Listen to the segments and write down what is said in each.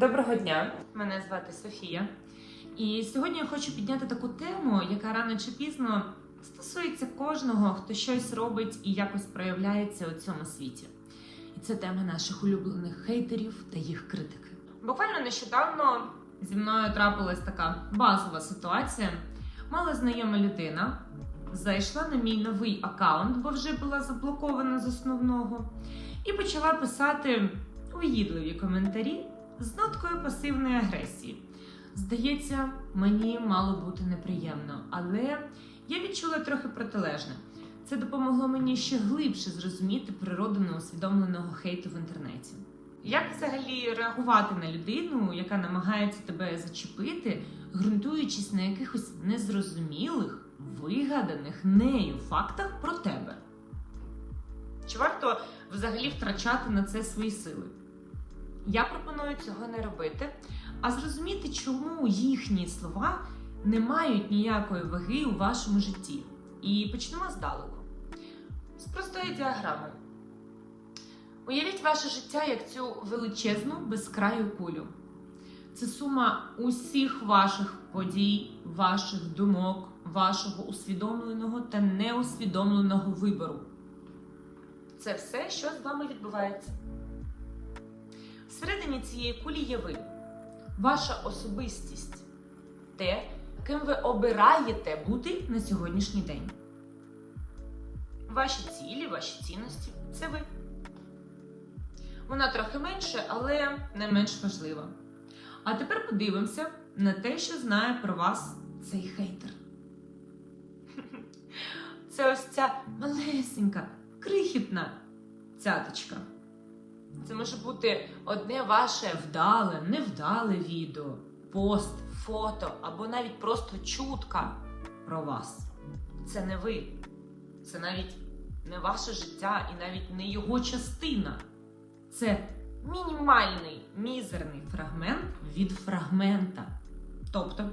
Доброго дня! Мене звати Софія. І сьогодні я хочу підняти таку тему, яка рано чи пізно стосується кожного, хто щось робить і якось проявляється у цьому світі. І це тема наших улюблених хейтерів та їх критики. Буквально нещодавно зі мною трапилась така базова ситуація. Мала знайома людина зайшла на мій новий аккаунт, бо вже була заблокована з основного, і почала писати уїдливі коментарі з ноткою пасивної агресії. Здається, мені мало бути неприємно, але я відчула трохи протилежне. Це допомогло мені ще глибше зрозуміти природу неусвідомленого хейту в інтернеті. Як взагалі реагувати на людину, яка намагається тебе зачепити, ґрунтуючись на якихось незрозумілих, вигаданих нею фактах про тебе? Чи варто взагалі втрачати на це свої сили? Я пропоную цього не робити, а зрозуміти, чому їхні слова не мають ніякої ваги у вашому житті. І почнемо здалеку. З простої діаграми. Уявіть ваше життя як цю величезну безкраю кулю. Це сума усіх ваших подій, ваших думок, вашого усвідомленого та неусвідомленого вибору. Це все, що з вами відбувається. Всередині цієї кулі є ви, ваша особистість, те, ким ви обираєте бути на сьогоднішній день. Ваші цілі, ваші цінності це ви. Вона трохи менше, але не менш важлива. А тепер подивимося на те, що знає про вас цей хейтер. Це ось ця малесенька, крихітна цяточка. Це може бути одне ваше вдале, невдале відео, пост, фото або навіть просто чутка про вас. Це не ви. Це навіть не ваше життя і навіть не його частина. Це мінімальний мізерний фрагмент від фрагмента. Тобто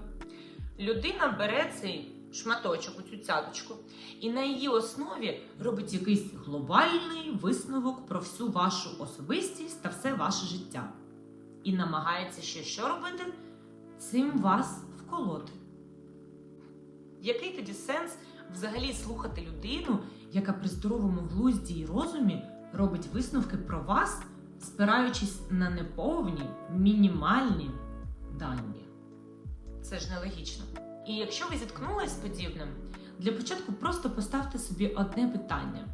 людина бере цей шматочок, оцю цяточку, і на її основі робить якийсь глобальний висновок про всю вашу особистість та все ваше життя. І намагається ще що робити? Цим вас вколоти. Який тоді сенс взагалі слухати людину, яка при здоровому глузді і розумі робить висновки про вас, спираючись на неповні, мінімальні дані? Це ж нелогічно. І якщо ви зіткнулись з подібним, для початку просто поставте собі одне питання: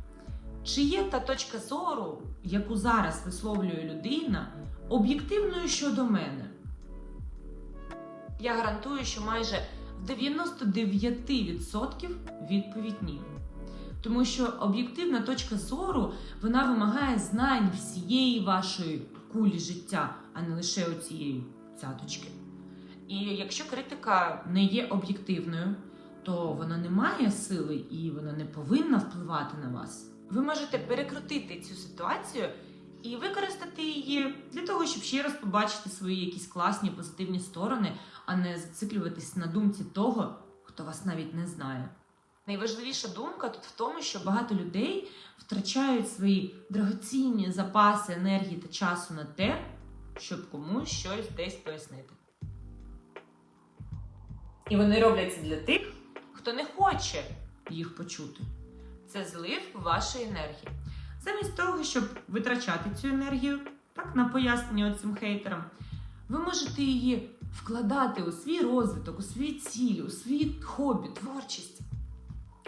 чи є та точка зору, яку зараз висловлює людина, об'єктивною щодо мене? Я гарантую, що майже в 99% відповідь ні. Тому що об'єктивна точка зору вона вимагає знань всієї вашої кулі життя, а не лише оцієї цяточки. І якщо критика не є об'єктивною, то вона не має сили і вона не повинна впливати на вас. Ви можете перекрутити цю ситуацію і використати її для того, щоб ще раз побачити свої якісь класні позитивні сторони, а не зациклюватись на думці того, хто вас навіть не знає. Найважливіша думка тут в тому, що багато людей втрачають свої драгоцінні запаси енергії та часу на те, щоб комусь щось десь пояснити. І вони роблять це для тих, хто не хоче їх почути. Це злив вашої енергії. Замість того, щоб витрачати цю енергію, так на пояснення цим хейтерам, ви можете її вкладати у свій розвиток, у свої цілі, у свої хобі, творчість,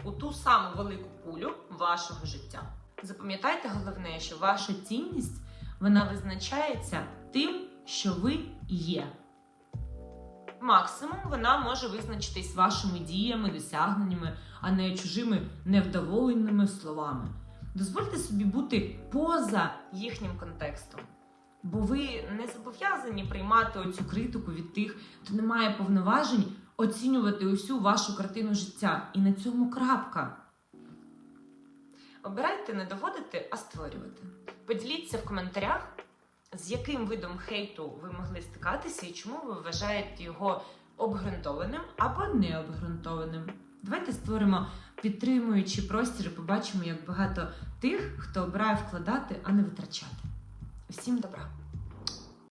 у ту саму велику кулю вашого життя. Запам'ятайте головне, що ваша цінність вона визначається тим, що ви є. Максимум вона може визначитись вашими діями, досягненнями, а не чужими невдоволеними словами. Дозвольте собі бути поза їхнім контекстом. Бо ви не зобов'язані приймати оцю критику від тих, хто не має повноважень оцінювати усю вашу картину життя. І на цьому крапка. Обирайте не доводити, а створювати. Поділіться в коментарях, з яким видом хейту ви могли стикатися і чому ви вважаєте його обґрунтованим або необґрунтованим. Давайте створимо підтримуючі простір і побачимо, як багато тих, хто обирає вкладати, а не витрачати. Всім добра!